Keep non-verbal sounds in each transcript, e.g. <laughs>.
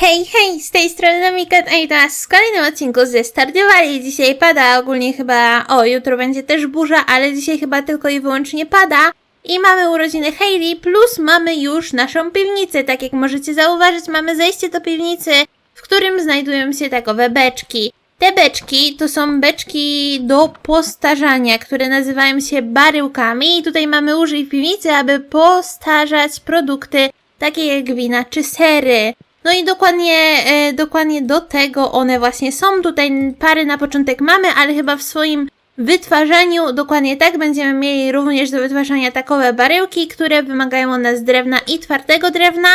Hej, hej, z tej strony Namikat, a i teraz w kolejnym odcinku ze Stardew Valley. Dzisiaj pada, ogólnie chyba, o, jutro będzie też burza, ale dzisiaj chyba tylko i wyłącznie pada. I mamy urodziny Hailey, plus mamy już naszą piwnicę. Tak jak możecie zauważyć, mamy zejście do piwnicy, w którym znajdują się takowe beczki. Te beczki to są beczki do postarzania, które nazywają się baryłkami i tutaj mamy użyj w piwnicy, aby postarzać produkty takie jak wina czy sery. No i dokładnie, e, dokładnie do tego one właśnie są. Tutaj pary na początek mamy, ale chyba w swoim wytwarzaniu dokładnie tak będziemy mieli również do wytwarzania takowe baryłki, które wymagają od nas drewna i twardego drewna.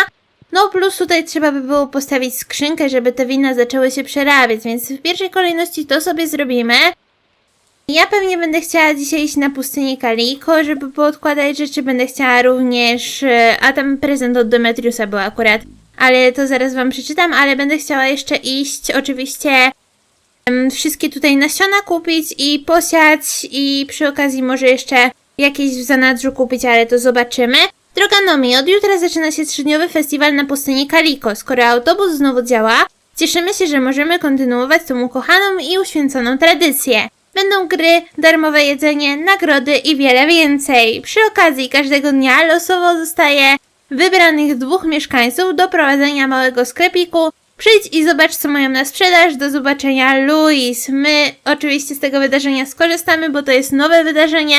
No plus tutaj trzeba by było postawić skrzynkę, żeby te wina zaczęły się przerabiać, więc w pierwszej kolejności to sobie zrobimy. Ja pewnie będę chciała dzisiaj iść na pustynię Kaliko, żeby poodkładać rzeczy. Będę chciała również, e, a tam prezent od Demetriusa był akurat, ale to zaraz wam przeczytam, ale będę chciała jeszcze iść oczywiście wszystkie tutaj nasiona kupić i posiać i przy okazji może jeszcze jakieś w zanadrzu kupić, ale to zobaczymy. Droga Nomi, od jutra zaczyna się trzydniowy festiwal na pustyni Kaliko. Skoro autobus znowu działa, cieszymy się, że możemy kontynuować tą ukochaną i uświęconą tradycję. Będą gry, darmowe jedzenie, nagrody i wiele więcej. Przy okazji każdego dnia losowo zostaje wybranych dwóch mieszkańców do prowadzenia małego sklepiku. Przyjdź i zobacz, co mają na sprzedaż. Do zobaczenia, Luis. My oczywiście z tego wydarzenia skorzystamy, bo to jest nowe wydarzenie,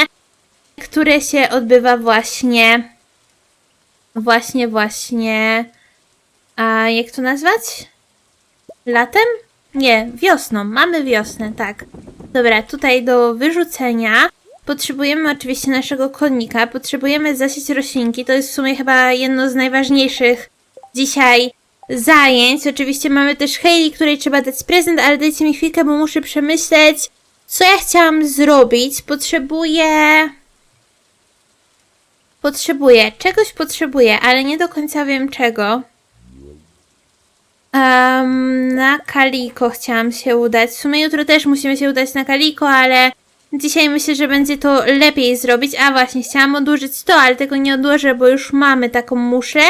które się odbywa właśnie. Właśnie, właśnie. A jak to nazwać? Latem? Nie, wiosną. Mamy wiosnę, tak. Dobra, tutaj do wyrzucenia potrzebujemy oczywiście naszego konika, potrzebujemy zasieć roślinki, to jest w sumie chyba jedno z najważniejszych dzisiaj zajęć. Oczywiście mamy też Hailey, której trzeba dać prezent, ale dajcie mi chwilkę, bo muszę przemyśleć, co ja chciałam zrobić. Potrzebuję... Potrzebuję, czegoś potrzebuję, ale nie do końca wiem czego. Um, na Kaliko chciałam się udać. W sumie jutro też musimy się udać na Kaliko, ale dzisiaj myślę, że będzie to lepiej zrobić. A właśnie, chciałam odłożyć to, ale tego nie odłożę, bo już mamy taką muszę.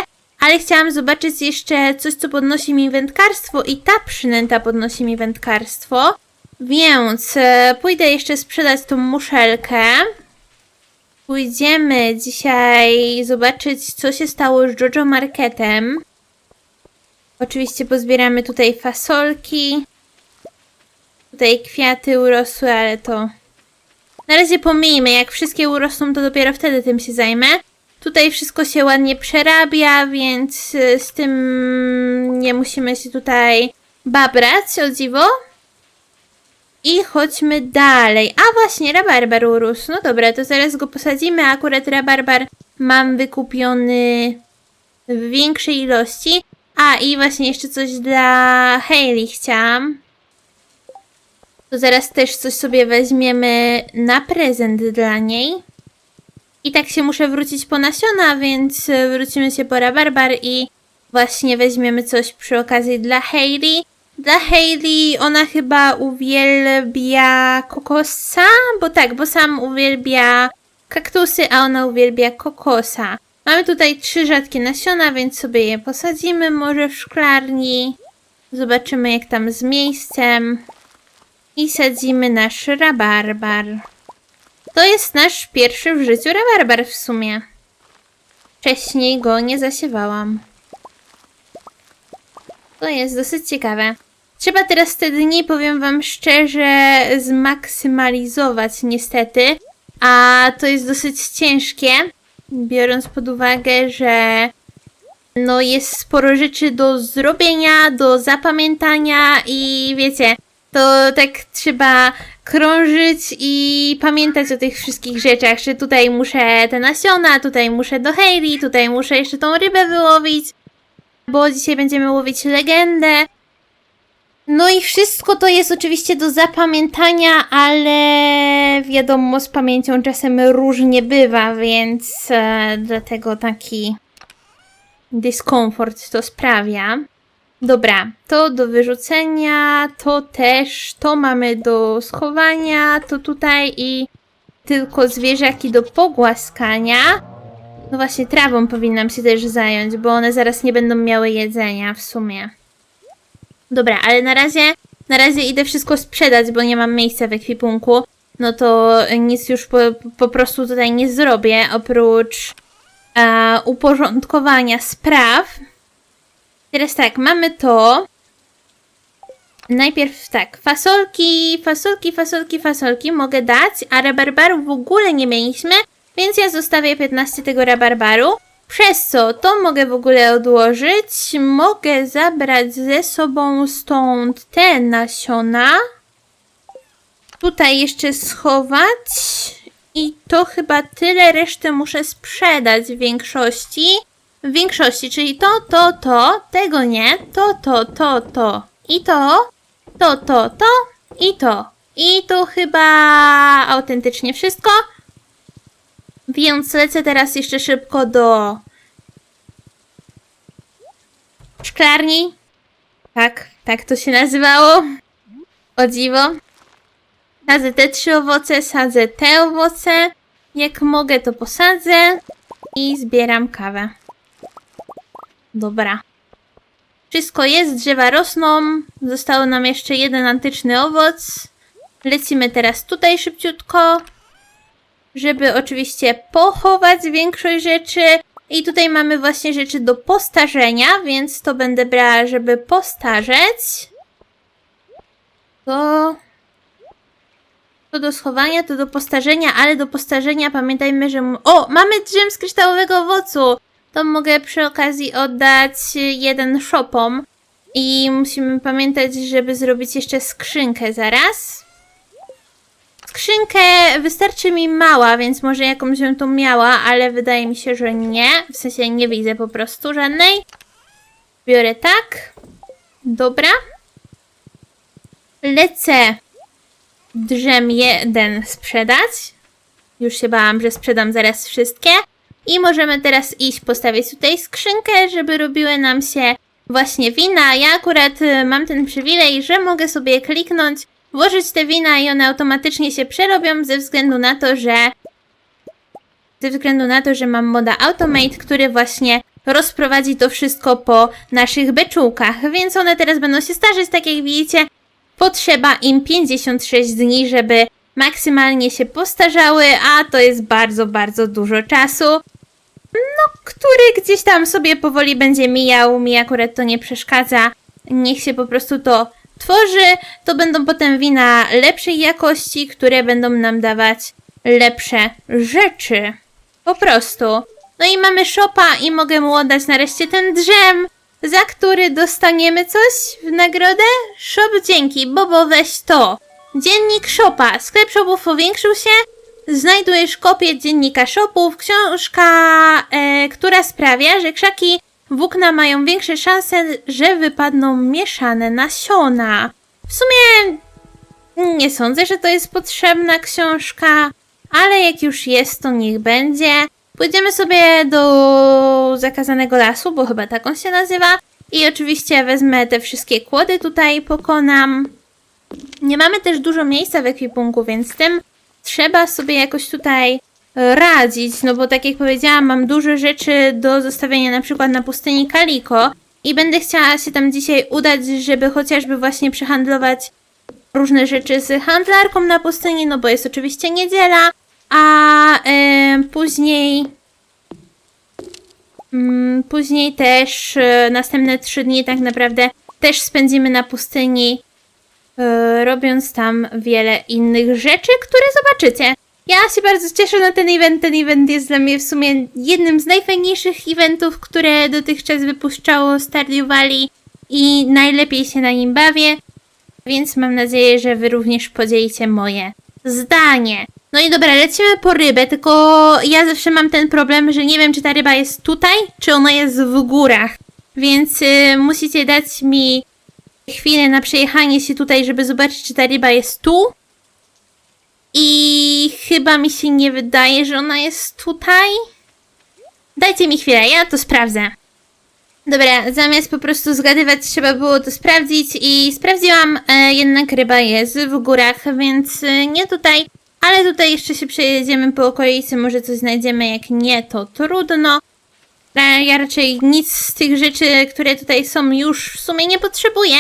Ale chciałam zobaczyć jeszcze coś, co podnosi mi wędkarstwo i ta przynęta podnosi mi wędkarstwo. Więc e, pójdę jeszcze sprzedać tą muszelkę. Pójdziemy dzisiaj zobaczyć, co się stało z Jojo Marketem. Oczywiście pozbieramy tutaj fasolki. Tutaj kwiaty urosły, ale to... Na razie pomijmy, jak wszystkie urosną, to dopiero wtedy tym się zajmę. Tutaj wszystko się ładnie przerabia, więc y, z tym nie musimy się tutaj babrać, o dziwo. I chodźmy dalej. A właśnie, rabarbar urósł. No dobra, to zaraz go posadzimy. Akurat rabarbar mam wykupiony w większej ilości. A i właśnie jeszcze coś dla Hailey chciałam. To zaraz też coś sobie weźmiemy na prezent dla niej. I tak się muszę wrócić po nasiona, więc wrócimy się po rabarbar i właśnie weźmiemy coś przy okazji dla Hailey. Dla Hailey ona chyba uwielbia kokosa, bo tak, bo sam uwielbia kaktusy, a ona uwielbia kokosa. Mamy tutaj trzy rzadkie nasiona, więc sobie je posadzimy może w szklarni. Zobaczymy jak tam z miejscem. I sadzimy nasz rabarbar. To jest nasz pierwszy w życiu rabarbar w sumie. Wcześniej go nie zasiewałam. To jest dosyć ciekawe. Trzeba teraz te dni, powiem wam szczerze, zmaksymalizować niestety. A to jest dosyć ciężkie, biorąc pod uwagę, że no jest sporo rzeczy do zrobienia, do zapamiętania i wiecie, to tak trzeba krążyć i pamiętać o tych wszystkich rzeczach, że tutaj muszę te nasiona, tutaj muszę do Hailey, tutaj muszę jeszcze tą rybę wyłowić, bo dzisiaj będziemy łowić legendę. No i wszystko to jest oczywiście do zapamiętania, ale wiadomo, z pamięcią czasem różnie bywa, więc e, dlatego taki dyskomfort to sprawia. Dobra, to do wyrzucenia, to też, to mamy do schowania, to tutaj i tylko zwierzaki do pogłaskania. No właśnie, trawą powinnam się też zająć, bo one zaraz nie będą miały jedzenia w sumie. Dobra, ale na razie, na razie idę wszystko sprzedać, bo nie mam miejsca w ekwipunku. No to nic już po, po prostu tutaj nie zrobię, oprócz e, uporządkowania spraw. Teraz tak, mamy to. Najpierw tak, fasolki, fasolki, fasolki, fasolki mogę dać, a rabarbaru w ogóle nie mieliśmy, więc ja zostawię 15 tego rabarbaru. Przez co to mogę w ogóle odłożyć. Mogę zabrać ze sobą stąd te nasiona. Tutaj jeszcze schować. I to chyba tyle. Resztę muszę sprzedać w większości. W większości, czyli to, to, to, tego nie, to, to, to, to i to, to, to, to i to. I to chyba autentycznie wszystko. Więc lecę teraz jeszcze szybko do szklarni. Tak, tak to się nazywało. O dziwo. Sadzę te trzy owoce, sadzę te owoce. Jak mogę, to posadzę. I zbieram kawę. Dobra. Wszystko jest, drzewa rosną. Został nam jeszcze jeden antyczny owoc. Lecimy teraz tutaj szybciutko żeby oczywiście pochować większość rzeczy. I tutaj mamy właśnie rzeczy do postarzenia, więc to będę brała, żeby postarzeć. To... To do schowania, to do postarzenia, ale do postarzenia pamiętajmy, że... O! Mamy drzem z kryształowego owocu! To mogę przy okazji oddać jeden shopom. I musimy pamiętać, żeby zrobić jeszcze skrzynkę zaraz. Skrzynkę wystarczy mi mała, więc może jakąś bym tu miała, ale wydaje mi się, że nie. W sensie nie widzę po prostu żadnej. Biorę tak. Dobra. Lecę drzem jeden sprzedać. Już się bałam, że sprzedam zaraz wszystkie. I możemy teraz iść postawić tutaj skrzynkę, żeby robiły nam się właśnie wina. Ja akurat y, mam ten przywilej, że mogę sobie kliknąć, włożyć te wina i one automatycznie się przerobią ze względu na to, że ze względu na to, że mam moda Automate, który właśnie rozprowadzi to wszystko po naszych beczułkach, więc one teraz będą się starzeć, tak jak widzicie. Potrzeba im 56 dni, żeby maksymalnie się postarzały, a to jest bardzo, bardzo dużo czasu. No, który gdzieś tam sobie powoli będzie mijał, mi akurat to nie przeszkadza. Niech się po prostu to tworzy, to będą potem wina lepszej jakości, które będą nam dawać lepsze rzeczy. Po prostu. No i mamy szopa i mogę mu oddać nareszcie ten drzem, za który dostaniemy coś w nagrodę? Shop dzięki, Bobo weź to. Dziennik szopa. Sklep shopów powiększył się. Znajdujesz kopię dziennika shopów. Książka, e, która sprawia, że krzaki włókna mają większe szanse, że wypadną mieszane nasiona. W sumie nie sądzę, że to jest potrzebna książka, ale jak już jest, to niech będzie. Pójdziemy sobie do zakazanego lasu, bo chyba tak on się nazywa. I oczywiście wezmę te wszystkie kłody tutaj, pokonam. Nie mamy też dużo miejsca w ekwipunku, więc tym trzeba sobie jakoś tutaj radzić. No bo tak jak powiedziałam, mam dużo rzeczy do zostawienia na przykład na pustyni Kaliko. I będę chciała się tam dzisiaj udać, żeby chociażby właśnie przehandlować różne rzeczy z handlarką na pustyni, no bo jest oczywiście niedziela, a em, później mm, później też e, następne trzy dni tak naprawdę też spędzimy na pustyni, robiąc tam wiele innych rzeczy, które zobaczycie. Ja się bardzo cieszę na ten event. Ten event jest dla mnie w sumie jednym z najfajniejszych eventów, które dotychczas wypuszczało Stardew Valley i najlepiej się na nim bawię. Więc mam nadzieję, że wy również podzielicie moje zdanie. No i dobra, lecimy po rybę, tylko ja zawsze mam ten problem, że nie wiem, czy ta ryba jest tutaj, czy ona jest w górach. Więc y, musicie dać mi chwilę na przejechanie się tutaj, żeby zobaczyć, czy ta ryba jest tu. I chyba mi się nie wydaje, że ona jest tutaj. Dajcie mi chwilę, ja to sprawdzę. Dobra, zamiast po prostu zgadywać, trzeba było to sprawdzić i sprawdziłam, e, jednak ryba jest w górach, więc e, nie tutaj, ale tutaj jeszcze się przejedziemy po okolicy, może coś znajdziemy, jak nie, to trudno. E, ja raczej nic z tych rzeczy, które tutaj są już w sumie nie potrzebuję,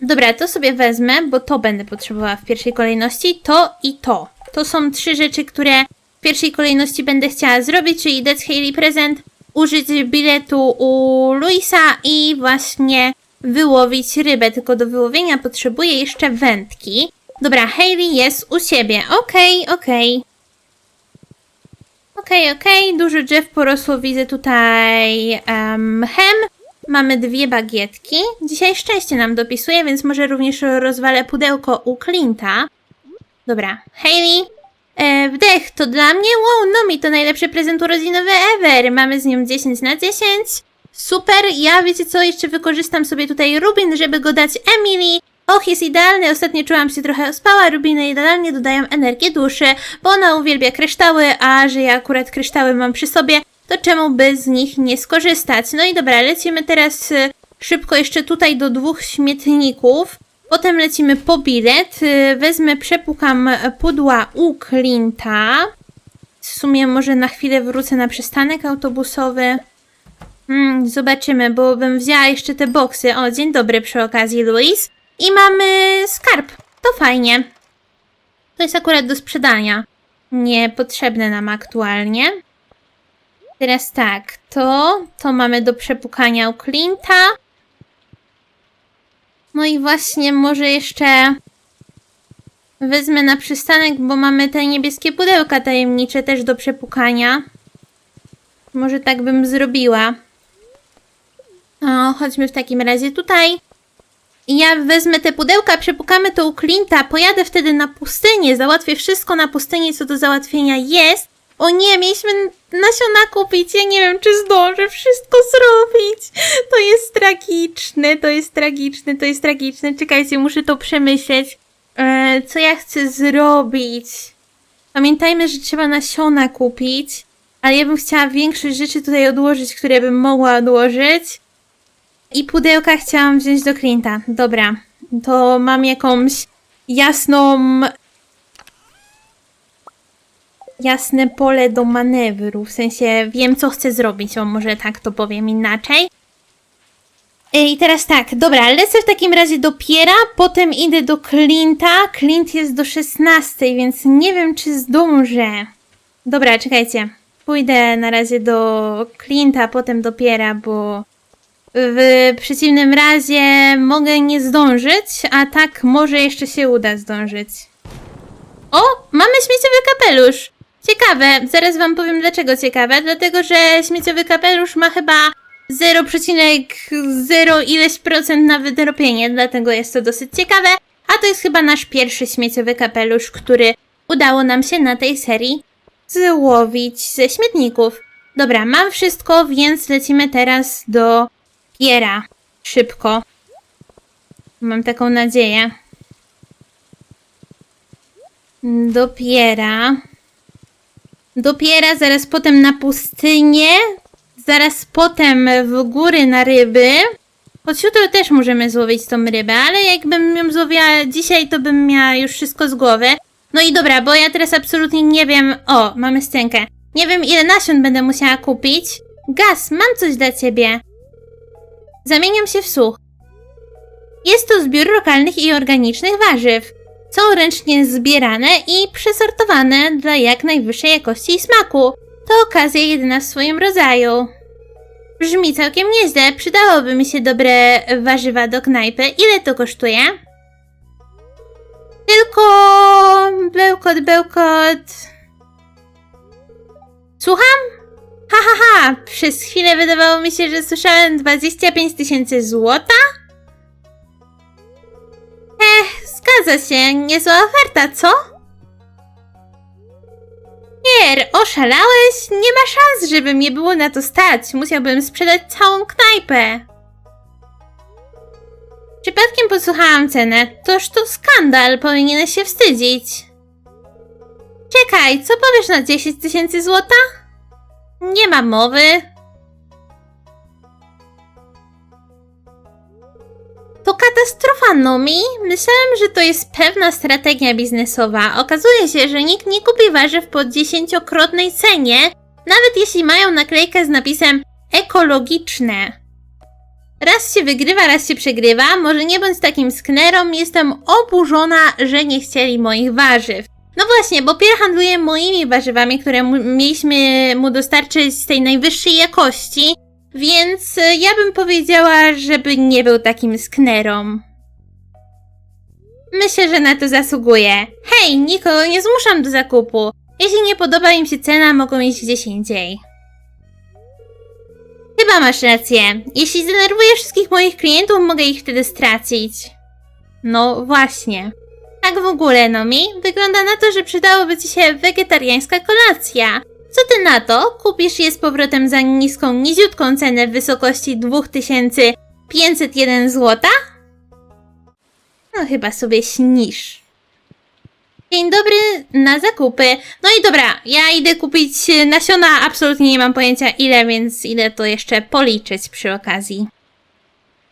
Dobra, to sobie wezmę, bo to będę potrzebowała w pierwszej kolejności. To i to. To są trzy rzeczy, które w pierwszej kolejności będę chciała zrobić, czyli dać Hailey prezent, użyć biletu u Luisa i właśnie wyłowić rybę. Tylko do wyłowienia potrzebuję jeszcze wędki. Dobra, Hailey jest u siebie. Okej, okej. Okej, okej, dużo drzew porosło, widzę tutaj em, hem. Mamy dwie bagietki. Dzisiaj szczęście nam dopisuje, więc może również rozwalę pudełko u Clint'a. Dobra, Hailey, e, wdech to dla mnie. Wow, no mi to najlepszy prezent urodzinowy ever. Mamy z nią 10 na 10. Super, ja wiecie co, jeszcze wykorzystam sobie tutaj Rubin, żeby go dać Emily. Och, jest idealny, ostatnio czułam się trochę ospała, Rubiny idealnie dodają energię duszy, bo ona uwielbia kryształy, a że ja akurat kryształy mam przy sobie, to czemu by z nich nie skorzystać? No i dobra, lecimy teraz y, szybko jeszcze tutaj do dwóch śmietników. Potem lecimy po bilet. Y, Wezmę, przepukam pudła u Clint'a. W sumie może na chwilę wrócę na przystanek autobusowy. Hmm, zobaczymy, bo bym wzięła jeszcze te boksy. O, dzień dobry przy okazji, Luis. I mamy skarb. To fajnie. To jest akurat do sprzedania. Niepotrzebne nam aktualnie. Teraz tak, to, to mamy do przepukania u Clint'a. No i właśnie może jeszcze wezmę na przystanek, bo mamy te niebieskie pudełka tajemnicze też do przepukania. Może tak bym zrobiła. O, chodźmy w takim razie tutaj. Ja wezmę te pudełka, przepukamy to u Clint'a, pojadę wtedy na pustynię, załatwię wszystko na pustyni, co do załatwienia jest. O nie, mieliśmy nasiona kupić, ja nie wiem, czy zdążę wszystko zrobić. To jest tragiczne, to jest tragiczne, to jest tragiczne. Czekajcie, muszę to przemyśleć. E, co ja chcę zrobić? Pamiętajmy, że trzeba nasiona kupić, ale ja bym chciała większość rzeczy tutaj odłożyć, które bym mogła odłożyć. I pudełka chciałam wziąć do Clint'a. Dobra, to mam jakąś jasną. Jasne pole do manewru. W sensie wiem, co chcę zrobić. O, może tak to powiem inaczej. I teraz tak, dobra, lecę w takim razie do Piera, potem idę do Clint'a. Clint jest do 16, więc nie wiem, czy zdążę. Dobra, czekajcie. Pójdę na razie do Clint'a, potem do Piera, bo w przeciwnym razie mogę nie zdążyć, a tak może jeszcze się uda zdążyć. O, mamy śmieciowy kapelusz! Ciekawe, zaraz wam powiem dlaczego ciekawe. Dlatego, że śmieciowy kapelusz ma chyba 0,0 ileś procent na wydropienie, dlatego jest to dosyć ciekawe. A to jest chyba nasz pierwszy śmieciowy kapelusz, który udało nam się na tej serii złowić ze śmietników. Dobra, mam wszystko, więc lecimy teraz do Piera. Szybko. Mam taką nadzieję. Do Piera. Do Piera, zaraz potem na pustynię. Zaraz potem w góry na ryby. Choć jutro też możemy złowić tą rybę, ale jakbym ją złowiła dzisiaj, to bym miała już wszystko z głowy. No i dobra, bo ja teraz absolutnie nie wiem. O, mamy scenkę. Nie wiem, ile nasion będę musiała kupić. Gaz, mam coś dla ciebie. Zamieniam się w słuch. Jest to zbiór lokalnych i organicznych warzyw. Są ręcznie zbierane i przesortowane dla jak najwyższej jakości i smaku. To okazja jedyna w swoim rodzaju. Brzmi całkiem nieźle, przydałoby mi się dobre warzywa do knajpy. Ile to kosztuje? Tylko... bełkot, bełkot... Słucham? Ha, ha, ha! Przez chwilę wydawało mi się, że słyszałem 25 tysięcy złota? Ech, zgadza się, niezła oferta, co? Pier, oszalałeś? Nie ma szans, żeby mnie było na to stać. Musiałbym sprzedać całą knajpę. Przypadkiem posłuchałam cenę. Toż to skandal, powinieneś się wstydzić. Czekaj, co powiesz na 10 tysięcy złota? Nie ma mowy. To katastrofa, Nomi. Myślałem, że to jest pewna strategia biznesowa. Okazuje się, że nikt nie kupi warzyw po dziesięciokrotnej cenie, nawet jeśli mają naklejkę z napisem ekologiczne. Raz się wygrywa, raz się przegrywa. Może nie bądź takim sknerą, jestem oburzona, że nie chcieli moich warzyw. No właśnie, bo Pierre handluje moimi warzywami, które mu, mieliśmy mu dostarczyć z tej najwyższej jakości, więc e, ja bym powiedziała, żeby nie był takim sknerą. Myślę, że na to zasługuje. Hej, nikogo nie zmuszam do zakupu. Jeśli nie podoba im się cena, mogą iść gdzieś indziej. Chyba masz rację. Jeśli zdenerwuję wszystkich moich klientów, mogę ich wtedy stracić. No właśnie. Tak w ogóle, Nomi, wygląda na to, że przydałoby ci się wegetariańska kolacja. Co ty na to? Kupisz je z powrotem za niską, niziutką cenę w wysokości 2501 zł? No chyba sobie śnisz. Dzień dobry, na zakupy. No i dobra, ja idę kupić nasiona, absolutnie nie mam pojęcia ile, więc idę to jeszcze policzyć przy okazji.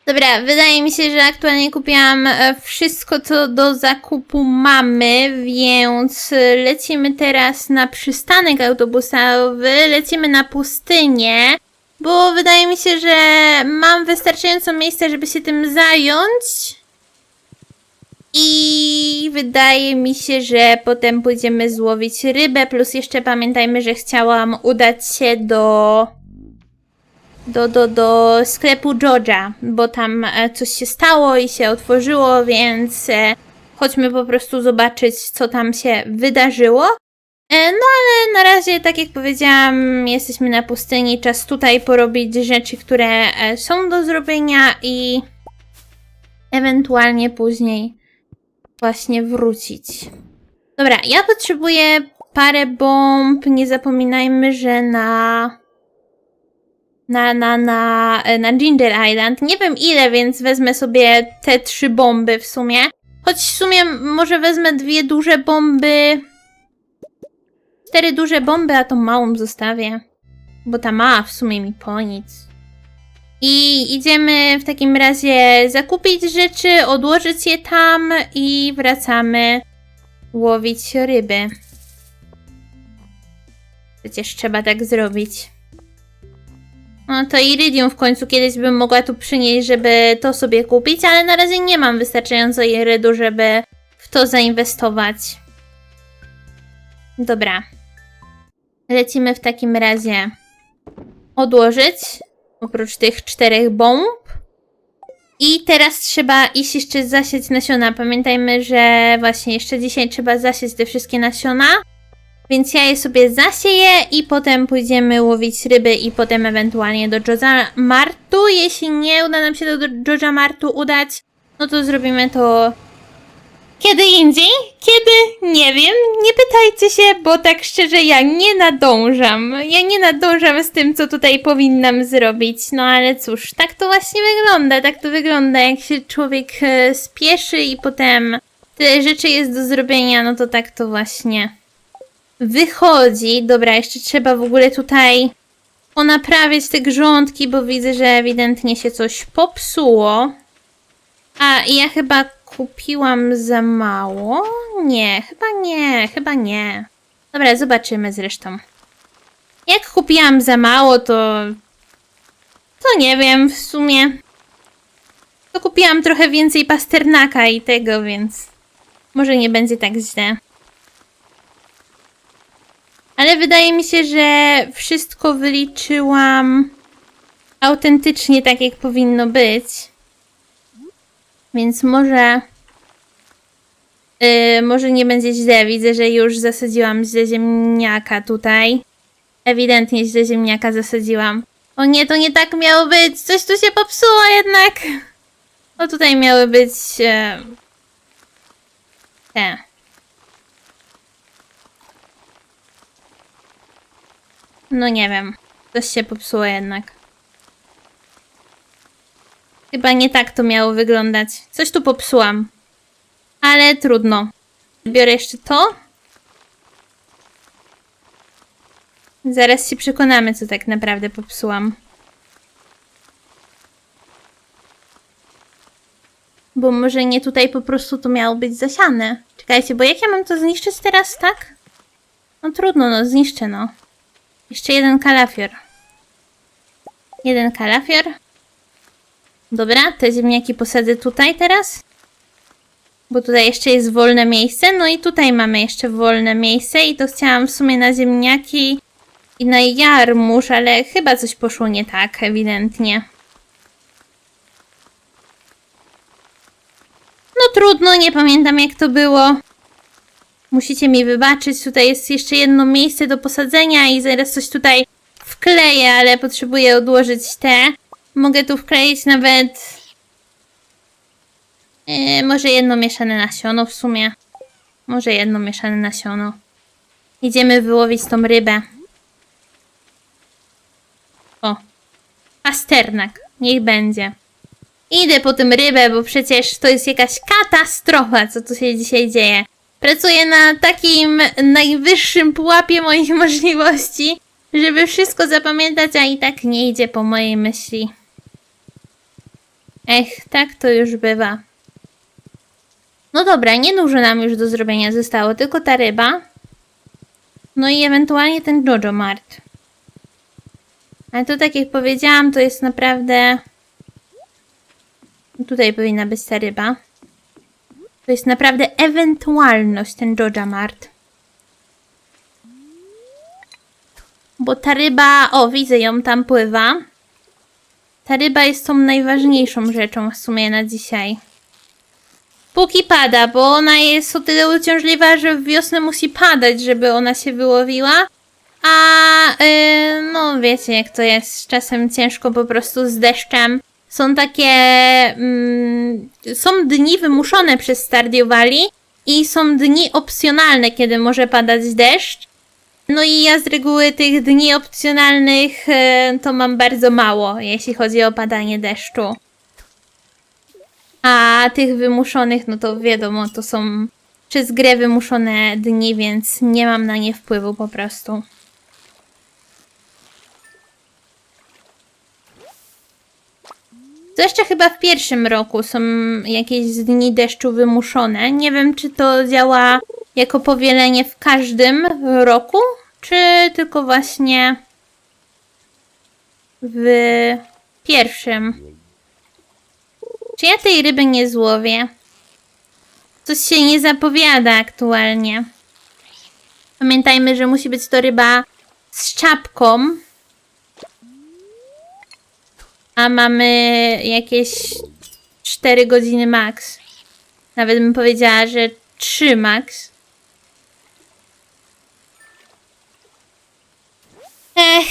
Dobra, wydaje mi się, że aktualnie kupiłam e, wszystko, co do zakupu mamy, więc e, lecimy teraz na przystanek autobusowy, lecimy na pustynię, bo wydaje mi się, że mam wystarczająco miejsca, żeby się tym zająć. I wydaje mi się, że potem pójdziemy złowić rybę, plus jeszcze pamiętajmy, że chciałam udać się do do, do, do sklepu Georgia, bo tam e, coś się stało i się otworzyło, więc e, chodźmy po prostu zobaczyć, co tam się wydarzyło. E, no ale na razie, tak jak powiedziałam, jesteśmy na pustyni, czas tutaj porobić rzeczy, które są do zrobienia i ewentualnie później właśnie wrócić. Dobra, ja potrzebuję parę bomb. Nie zapominajmy, że na na, na, na, na Ginger Island. Nie wiem ile, więc wezmę sobie te trzy bomby w sumie. Choć w sumie może wezmę dwie duże bomby. Cztery duże bomby, a tą małą zostawię. Bo ta ma w sumie mi po nic. I idziemy w takim razie zakupić rzeczy, odłożyć je tam i wracamy łowić ryby. Przecież trzeba tak zrobić. No to iridium w końcu kiedyś bym mogła tu przynieść, żeby to sobie kupić, ale na razie nie mam wystarczająco irydu, żeby w to zainwestować. Dobra. Lecimy w takim razie odłożyć, oprócz tych czterech bomb. I teraz trzeba iść jeszcze zasieć nasiona. Pamiętajmy, że właśnie jeszcze dzisiaj trzeba zasieć te wszystkie nasiona. Więc ja je sobie zasieję i potem pójdziemy łowić ryby i potem ewentualnie do Joja Martu. Jeśli nie uda nam się do Joja Martu udać, no to zrobimy to kiedy indziej? Kiedy? Nie wiem. Nie pytajcie się, bo tak szczerze ja nie nadążam. Ja nie nadążam z tym, co tutaj powinnam zrobić. No ale cóż, tak to właśnie wygląda. Tak to wygląda, jak się człowiek e, spieszy i potem tyle rzeczy jest do zrobienia, no to tak to właśnie wychodzi. Dobra, jeszcze trzeba w ogóle tutaj ponaprawiać te grządki, bo widzę, że ewidentnie się coś popsuło. A, ja chyba kupiłam za mało? Nie, chyba nie, chyba nie. Dobra, zobaczymy zresztą. Jak kupiłam za mało, to... To nie wiem, w sumie... To kupiłam trochę więcej pasternaka i tego, więc... Może nie będzie tak źle. Ale wydaje mi się, że wszystko wyliczyłam autentycznie tak, jak powinno być. Więc może. Yy, może nie będzie źle. Widzę, że już zasadziłam źle ziemniaka tutaj. Ewidentnie źle ziemniaka zasadziłam. O nie, to nie tak miało być. Coś tu się popsuło jednak. O tutaj miały być. Yy, te. No nie wiem. Coś się popsuło jednak. Chyba nie tak to miało wyglądać. Coś tu popsułam. Ale trudno. Biorę jeszcze to. Zaraz się przekonamy, co tak naprawdę popsułam. Bo może nie tutaj po prostu to miało być zasiane. Czekajcie, bo jak ja mam to zniszczyć teraz, tak? No trudno, no zniszczę, no. Jeszcze jeden kalafior. Jeden kalafior. Dobra, te ziemniaki posadzę tutaj teraz. Bo tutaj jeszcze jest wolne miejsce. No i tutaj mamy jeszcze wolne miejsce. I to chciałam w sumie na ziemniaki i na jarmuż, ale chyba coś poszło nie tak, ewidentnie. No trudno, nie pamiętam jak to było. Musicie mi wybaczyć, tutaj jest jeszcze jedno miejsce do posadzenia i zaraz coś tutaj wkleję, ale potrzebuję odłożyć te. Mogę tu wkleić nawet e, może jedno mieszane nasiono w sumie. Może jedno mieszane nasiono. Idziemy wyłowić tą rybę. O, pasternak, niech będzie. Idę po tym rybę, bo przecież to jest jakaś katastrofa, co tu się dzisiaj dzieje. Pracuję na takim najwyższym pułapie moich <laughs> możliwości, żeby wszystko zapamiętać, a i tak nie idzie po mojej myśli. Ech, tak to już bywa. No dobra, nie dużo nam już do zrobienia zostało, tylko ta ryba. No i ewentualnie ten Jojo Mart. Ale to tak jak powiedziałam, to jest naprawdę... Tutaj powinna być ta ryba. To jest naprawdę ewentualność, ten Jojo Mart. Bo ta ryba, o widzę ją, tam pływa. Ta ryba jest tą najważniejszą rzeczą w sumie na dzisiaj. Póki pada, bo ona jest o tyle uciążliwa, że w wiosnę musi padać, żeby ona się wyłowiła. A yy, no wiecie jak to jest, czasem ciężko po prostu z deszczem. Są takie, mm, są dni wymuszone przez Stardew i są dni opcjonalne, kiedy może padać deszcz. No i ja z reguły tych dni opcjonalnych e, to mam bardzo mało, jeśli chodzi o padanie deszczu. A tych wymuszonych, no to wiadomo, to są przez grę wymuszone dni, więc nie mam na nie wpływu po prostu. Jeszcze chyba w pierwszym roku są jakieś dni deszczu wymuszone. Nie wiem, czy to działa jako powielenie w każdym roku, czy tylko właśnie w pierwszym. Czy ja tej ryby nie złowię? Coś się nie zapowiada aktualnie. Pamiętajmy, że musi być to ryba z czapką. A mamy jakieś 4 godziny max. Nawet bym powiedziała, że 3 max. Ech,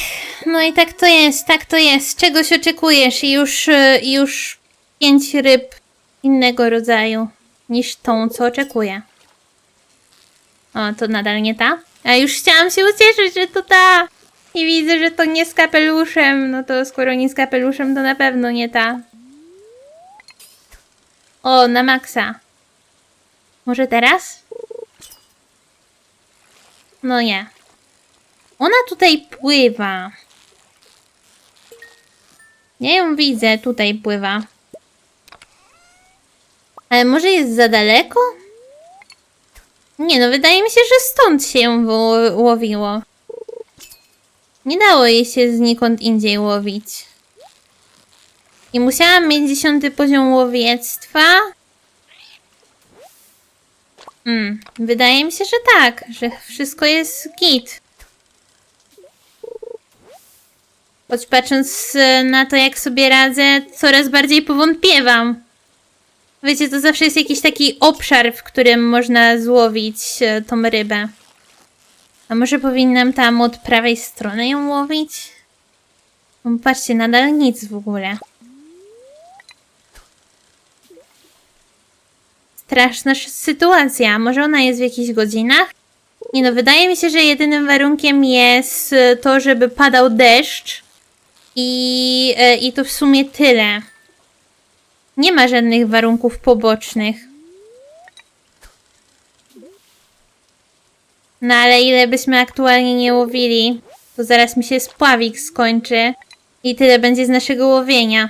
no i tak to jest, tak to jest. Czegoś oczekujesz i już, y, już pięć ryb innego rodzaju niż tą, co oczekuję. O, to nadal nie ta? A już chciałam się ucieszyć, że to ta. I widzę, że to nie z kapeluszem. No to skoro nie z kapeluszem, to na pewno nie ta. O, na maksa. Może teraz? No nie. Ona tutaj pływa. Ja ją widzę, tutaj pływa. Ale może jest za daleko? Nie no, wydaje mi się, że stąd się ją łowiło. Nie dało jej się znikąd indziej łowić. I musiałam mieć dziesiąty poziom łowiectwa. Hmm, wydaje mi się, że tak, że wszystko jest git. Choć patrząc e, na to, jak sobie radzę, coraz bardziej powątpiewam. Wiecie, to zawsze jest jakiś taki obszar, w którym można złowić e, tą rybę. A może powinnam tam od prawej strony ją łowić? No, patrzcie, nadal nic w ogóle. Straszna sz- sytuacja. Może ona jest w jakichś godzinach? Nie no, wydaje mi się, że jedynym warunkiem jest e, to, żeby padał deszcz. I, e, i to w sumie tyle. Nie ma żadnych warunków pobocznych. No ale ile byśmy aktualnie nie łowili, to zaraz mi się spławik skończy i tyle będzie z naszego łowienia.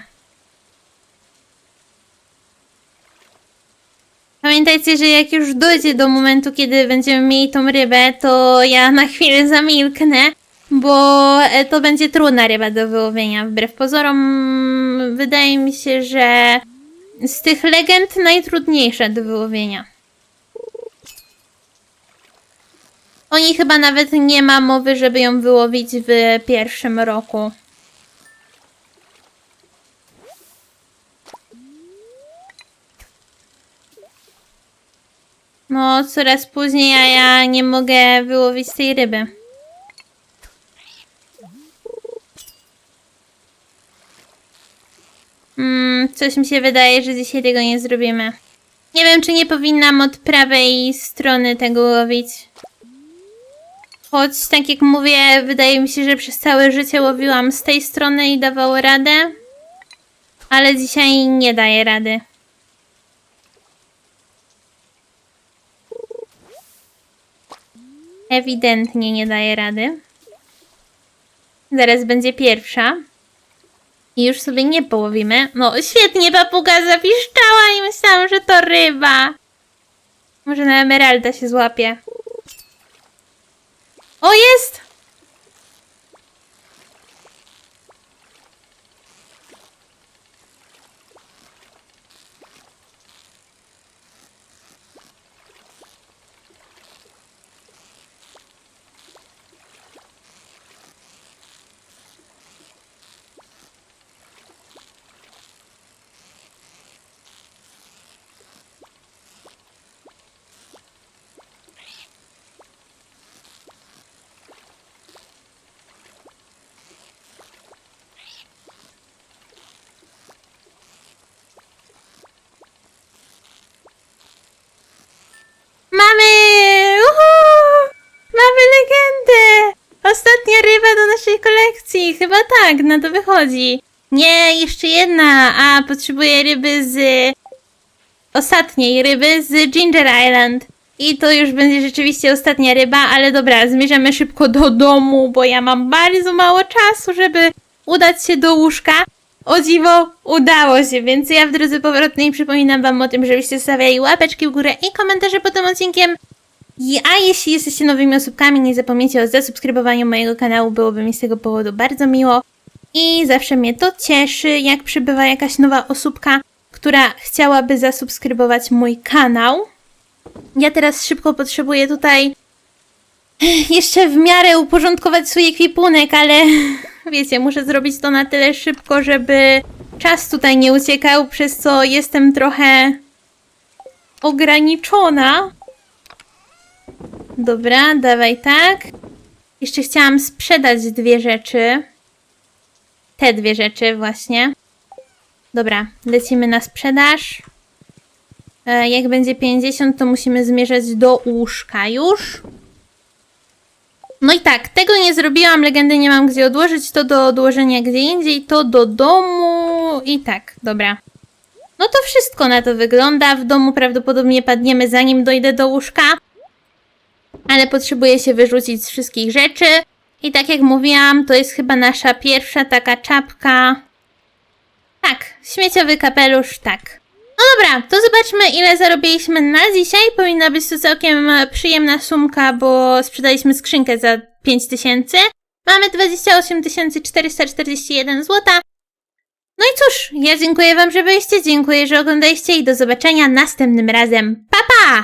Pamiętajcie, że jak już dojdzie do momentu, kiedy będziemy mieli tą rybę, to ja na chwilę zamilknę, bo e, to będzie trudna ryba do wyłowienia. Wbrew pozorom wydaje mi się, że z tych legend najtrudniejsza do wyłowienia. O niej chyba nawet nie ma mowy, żeby ją wyłowić w pierwszym roku. No, coraz później, a ja nie mogę wyłowić tej ryby. Mm, coś mi się wydaje, że dzisiaj tego nie zrobimy. Nie wiem, czy nie powinnam od prawej strony tego łowić. Choć, tak jak mówię, wydaje mi się, że przez całe życie łowiłam z tej strony i dawało radę. Ale dzisiaj nie daje rady. Ewidentnie nie daje rady. Zaraz będzie pierwsza. I już sobie nie połowimy. No świetnie, papuga zapiszczała i myślałam, że to ryba. Może na emeralda się złapie. O, jest! Mamy! Uhu! Mamy legendę! Ostatnia ryba do naszej kolekcji. Chyba tak, na to wychodzi. Nie, jeszcze jedna. A, potrzebuję ryby z... Ostatniej ryby z Ginger Island. I to już będzie rzeczywiście ostatnia ryba, ale dobra, zmierzamy szybko do domu, bo ja mam bardzo mało czasu, żeby udać się do łóżka. O dziwo, udało się, więc ja w drodze powrotnej przypominam wam o tym, żebyście stawiali łapeczki w górę i komentarze pod tym odcinkiem. A jeśli jesteście nowymi osobkami, nie zapomnijcie o zasubskrybowaniu mojego kanału, byłoby mi z tego powodu bardzo miło. I zawsze mnie to cieszy, jak przybywa jakaś nowa osóbka, która chciałaby zasubskrybować mój kanał. Ja teraz szybko potrzebuję tutaj jeszcze w miarę uporządkować swój ekwipunek, ale wiecie, muszę zrobić to na tyle szybko, żeby czas tutaj nie uciekał, przez co jestem trochę ograniczona. Dobra, dawaj tak. Jeszcze chciałam sprzedać dwie rzeczy. Te dwie rzeczy właśnie. Dobra, lecimy na sprzedaż. E, jak będzie 50, to musimy zmierzać do łóżka już. No i tak, tego nie zrobiłam, legendy nie mam gdzie odłożyć, to do odłożenia gdzie indziej, to do domu i tak, dobra. No to wszystko na to wygląda, w domu prawdopodobnie padniemy zanim dojdę do łóżka, ale potrzebuję się wyrzucić z wszystkich rzeczy i tak jak mówiłam, to jest chyba nasza pierwsza taka czapka. Tak, śmieciowy kapelusz, tak. No dobra, to zobaczmy ile zarobiliśmy na dzisiaj. Powinna być to całkiem e, przyjemna sumka, bo sprzedaliśmy skrzynkę za 5000. Mamy 28 441 zł. No i cóż, ja dziękuję wam, że byliście, dziękuję, że oglądaliście i do zobaczenia następnym razem. Pa pa!